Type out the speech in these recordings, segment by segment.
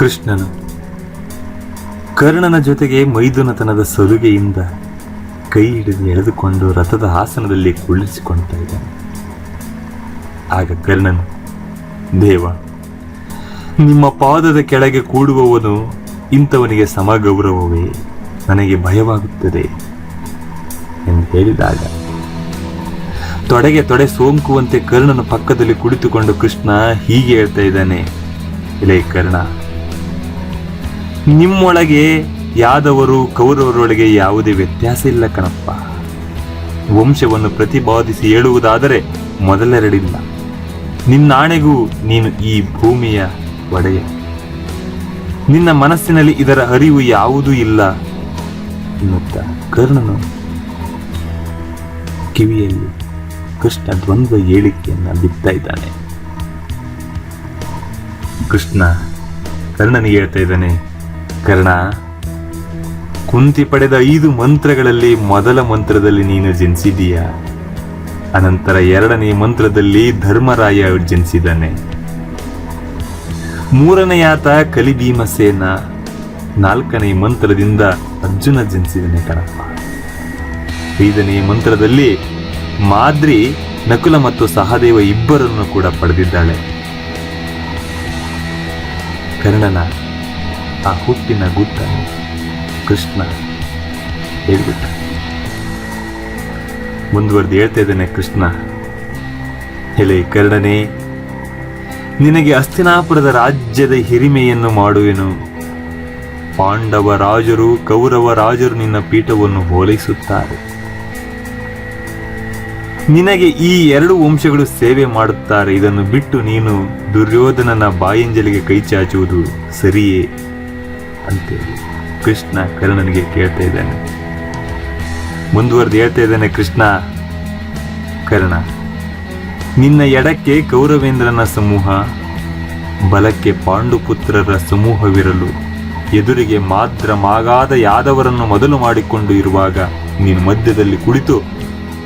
ಕೃಷ್ಣನು. ಕರ್ಣನ ಜೊತೆಗೆ ಮೈದುನತನದ ಸಲುಗೆಯಿಂದ ಕೈ ಹಿಡಿದು ಎಳೆದುಕೊಂಡು ರಥದ ಆಸನದಲ್ಲಿ ಕುಳ್ಳಿಸಿಕೊಳ್ತಾ ಆಗ ಕರ್ಣನು, ದೇವ, ನಿಮ್ಮ ಪಾದದ ಕೆಳಗೆ ಕೂಡುವವನು ಇಂಥವನಿಗೆ ಸಮಗೌರವವೇ, ನನಗೆ ಭಯವಾಗುತ್ತದೆ ಎಂದು ಹೇಳಿದಾಗ, ತೊಡೆಗೆ ತೊಡೆ ಸೋಂಕುವಂತೆ ಕರ್ಣನ ಪಕ್ಕದಲ್ಲಿ ಕುಳಿತುಕೊಂಡು ಕೃಷ್ಣ ಹೀಗೆ ಹೇಳ್ತಾ ಇದ್ದಾನೆ ಇಲೇ ಕರ್ಣ ನಿಮ್ಮೊಳಗೆ ಯಾದವರು ಕೌರವರೊಳಗೆ ಯಾವುದೇ ವ್ಯತ್ಯಾಸ ಇಲ್ಲ ಕಣಪ್ಪ. ವಂಶವನ್ನು ಪ್ರತಿಪಾದಿಸಿ ಹೇಳುವುದಾದರೆ ಮೊದಲೆರಡಿಲ್ಲ. ನಿನ್ನಾಣೆಗೂ ನೀನು ಈ ಭೂಮಿಯ ಒಡೆಯ. ನಿನ್ನ ಮನಸ್ಸಿನಲ್ಲಿ ಇದರ ಅರಿವು ಯಾವುದೂ ಇಲ್ಲ ಎನ್ನುತ್ತ ಕರ್ಣನು ಕಿವಿಯಲ್ಲಿ ಕೃಷ್ಣ ದ್ವಂದ್ವ ಹೇಳಿಕೆಯನ್ನ ಬಿತ್ತಾ ಇದ್ದಾನೆ. ಕೃಷ್ಣ ಕರ್ಣನಿಗೆ ಹೇಳ್ತಾ ಇದ್ದಾನೆ ಕರ್ಣ, ಕುಂತಿ ಪಡೆದ ಐದು ಮಂತ್ರಗಳಲ್ಲಿ ಮೊದಲ ಮಂತ್ರದಲ್ಲಿ ನೀನು ಜನಿಸಿದೀಯ. ಅನಂತರ ಎರಡನೇ ಮಂತ್ರದಲ್ಲಿ ಧರ್ಮರಾಯ ಜನಿಸಿದ್ದಾನೆ. ಮೂರನೆಯಾತ ಕಲಿಭೀಮಸೇನ ನಾಲ್ಕನೇ ಮಂತ್ರದಿಂದ ಅರ್ಜುನ ಜನಿಸಿದನೆ ಕಣಪ್ಪ. ಐದನೇ ಮಂತ್ರದಲ್ಲಿ ಮಾದ್ರಿ, ನಕುಲ ಮತ್ತು ಸಹದೇವ ಇಬ್ಬರನ್ನು ಕೂಡ ಪಡೆದಿದ್ದಾಳೆ. ಕರ್ಣನ ಆ ಹುಟ್ಟಿನ ಗುಟ್ಟನ್ನು ಕೃಷ್ಣ ಹೇಳಿಬಿಟ್ಟ. ಮುಂದುವರೆದು ಹೇಳ್ತಾ ಇದ್ದೇನೆ ಕೃಷ್ಣ. ಎಲೆ ಕರ್ಣನೇ, ನಿನಗೆ ಅಸ್ತಿನಾಪುರದ ರಾಜ್ಯದ ಹಿರಿಮೆಯನ್ನು ಮಾಡುವೆನು. ಪಾಂಡವ ರಾಜರು, ಕೌರವ ರಾಜರು ನಿನ್ನ ಪೀಠವನ್ನು ಹೋಲೈಸುತ್ತಾರೆ. ನಿನಗೆ ಈ ಎರಡು ವಂಶಗಳು ಸೇವೆ ಮಾಡುತ್ತಾರೆ. ಇದನ್ನು ಬಿಟ್ಟು ನೀನು ದುರ್ಯೋಧನನ ಬಾಯಂಜಲಿಗೆ ಕೈ ಚಾಚುವುದು ಸರಿಯೇ? ಅಂತೇಳಿ ಕೃಷ್ಣ ಕರ್ಣನಿಗೆ ಕೇಳ್ತಾ ಇದ್ದಾನೆ. ಮುಂದುವರೆದು ಹೇಳ್ತಾ ಇದ್ದಾನೆ ಕೃಷ್ಣ, ಕರ್ಣ, ನಿನ್ನ ಎಡಕ್ಕೆ ಕೌರವೇಂದ್ರನ ಸಮೂಹ, ಬಲಕ್ಕೆ ಪಾಂಡುಪುತ್ರರ ಸಮೂಹವಿರಲು ಎದುರಿಗೆ ಮಾತ್ರ ಮಾಗಾದ ಯಾದವರನ್ನು ಮೊದಲು ಮಾಡಿಕೊಂಡು ಇರುವಾಗ ನೀನು ಮಧ್ಯದಲ್ಲಿ ಕುಳಿತು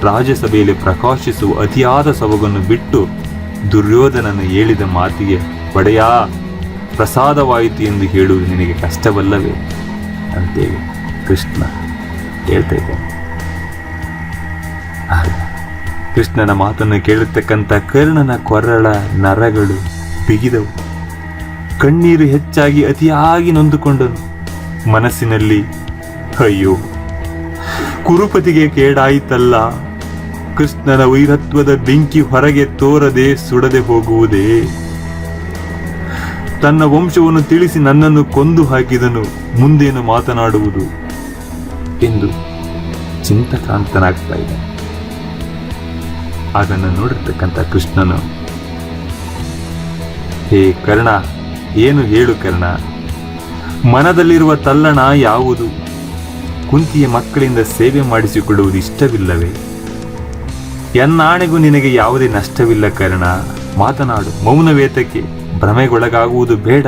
ರಾಜ್ಯಸಭೆಯಲ್ಲಿ ಪ್ರಕಾಶಿಸುವ ಅತಿಯಾದ ಸೊಬಗನ್ನು ಬಿಟ್ಟು ದುರ್ಯೋಧನನ ಹೇಳಿದ ಮಾತಿಗೆ ಒಡೆಯಾ ಪ್ರಸಾದವಾಯಿತು ಎಂದು ಹೇಳುವುದು ನಿನಗೆ ಕಷ್ಟವಲ್ಲವೇ? ಅಂತೇಳಿ ಕೃಷ್ಣ ಹೇಳ್ತಾ ಇದ್ದಾನೆ. ಕೃಷ್ಣನ ಮಾತನ್ನು ಕೇಳಿರ್ತಕ್ಕಂಥ ಕರ್ಣನ ಕೊರಳ ನರಗಳು ಬಿಗಿದವು. ಕಣ್ಣೀರು ಹೆಚ್ಚಾಗಿ ಅತಿಯಾಗಿ ನೊಂದುಕೊಂಡನು. ಮನಸ್ಸಿನಲ್ಲಿ, ಅಯ್ಯೋ, ಕುರುಪತಿಗೆ ಕೇಡಾಯಿತಲ್ಲ. ಕೃಷ್ಣನ ವೈರತ್ವದ ಬೆಂಕಿ ಹೊರಗೆ ತೋರದೆ ಸುಡದೆ ಹೋಗುವುದೇ ತನ್ನ ವಂಶವನ್ನು ತಿಳಿಸಿ ನನ್ನನ್ನು ಕೊಂದು ಹಾಕಿದನು. ಮುಂದೇನು ಮಾತನಾಡುವುದು? ಎಂದು ಚಿಂತಕಾಂತನಾಗ್ತಾ ಇದ್ದ ಅದನ್ನು ನೋಡಿರ್ತಕ್ಕಂಥ ಕೃಷ್ಣನು, ಹೇ ಕರ್ಣ, ಏನು ಹೇಳು ಕರ್ಣ? ಮನದಲ್ಲಿರುವ ತಲ್ಲಣ ಯಾವುದು? ಕುಂತಿಯ ಮಕ್ಕಳಿಂದ ಸೇವೆ ಮಾಡಿಸಿಕೊಳ್ಳುವುದು ಇಷ್ಟವಿಲ್ಲವೇ? ಎನ್ನಾಣೆಗೂ ನಿನಗೆ ಯಾವುದೇ ನಷ್ಟವಿಲ್ಲ ಕರ್ಣ. ಮಾತನಾಡು ಮೌನವೇತಕ್ಕೆ. ಭ್ರಮೆಗೊಳಗಾಗುವುದು ಬೇಡ.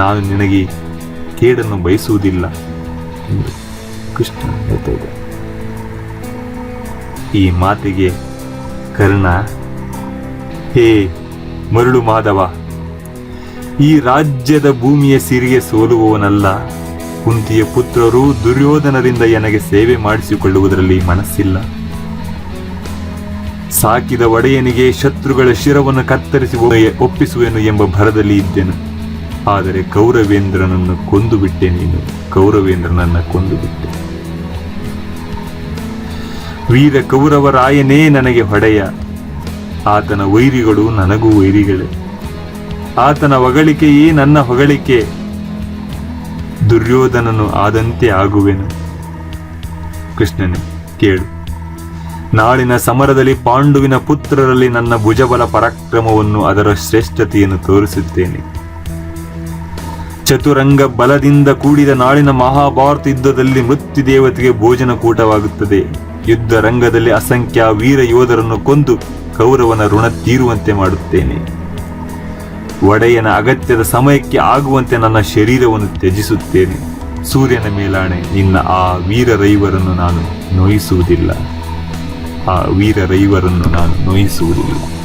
ನಾನು ನಿನಗೆ ಕೇಡನ್ನು ಬಯಸುವುದಿಲ್ಲ ಎಂದು ಕೃಷ್ಣ ಹೇಳ್ತಾ ಇದ್ದ ಈ ಮಾತಿಗೆ ಕರ್ಣ, ಹೇ ಮರುಳು ಮಾಧವ, ಈ ರಾಜ್ಯದ ಭೂಮಿಯ ಸಿರಿಗೆ ಸೋಲುವವನಲ್ಲ. ಕುಂತಿಯ ಪುತ್ರರು ದುರ್ಯೋಧನರಿಂದ ನನಗೆ ಸೇವೆ ಮಾಡಿಸಿಕೊಳ್ಳುವುದರಲ್ಲಿ ಮನಸ್ಸಿಲ್ಲ. ಸಾಕಿದ ಒಡೆಯನಿಗೆ ಶತ್ರುಗಳ ಶಿರವನ್ನು ಕತ್ತರಿಸಿ ಒಪ್ಪಿಸುವೆನು ಎಂಬ ಭರದಲ್ಲಿ ಇದ್ದೆನು. ಆದರೆ ಕೌರವೇಂದ್ರನನ್ನು ಕೊಂದು ಬಿಟ್ಟೆ ನೀನು. ಕೌರವೇಂದ್ರನನ್ನು ಕೊಂದು ಬಿಟ್ಟೆ ವೀರ ಕೌರವರಾಯನೇ ನನಗೆ ಹೊಡೆಯ. ಆತನ ವೈರಿಗಳು ನನಗೂ ವೈರಿಗಳೇ. ಆತನ ಹೊಗಳಿಕೆಯೇ ನನ್ನ ಹೊಗಳಿಕೆ. ದುರ್ಯೋಧನನು ಆದಂತೆ ಆಗುವೆನು. ಕೃಷ್ಣನೇ, ಕೇಳು. ನಾಳಿನ ಸಮರದಲ್ಲಿ ಪಾಂಡುವಿನ ಪುತ್ರರಲ್ಲಿ ನನ್ನ ಭುಜಬಲ ಪರಾಕ್ರಮವನ್ನು ಅದರ ಶ್ರೇಷ್ಠತೆಯನ್ನು ತೋರಿಸುತ್ತೇನೆ. ಚತುರಂಗ ಬಲದಿಂದ ಕೂಡಿದ ನಾಳಿನ ಮಹಾಭಾರತ ಯುದ್ಧದಲ್ಲಿ ಮೃತ್ಯು ದೇವತೆಗೆ ಭೋಜನ ಕೂಟವಾಗುತ್ತದೆ. ಯುದ್ಧ ರಂಗದಲ್ಲಿ ಅಸಂಖ್ಯ ವೀರ ಯೋಧರನ್ನು ಕೊಂದು ಕೌರವನ ಋಣ ತೀರುವಂತೆ ಮಾಡುತ್ತೇನೆ. ಒಡೆಯನ ಅಗತ್ಯದ ಸಮಯಕ್ಕೆ ಆಗುವಂತೆ ನನ್ನ ಶರೀರವನ್ನು ತ್ಯಜಿಸುತ್ತೇನೆ. ಸೂರ್ಯನ ಮೇಲಾಣೆ ನಿನ್ನ ಆ ವೀರ ರೈವರನ್ನು ನಾನು ನೋಯಿಸುವುದಿಲ್ಲ. ಆ ವೀರ ರೈವರನ್ನು ನಾನು ನೋಯಿಸುವುದಿಲ್ಲ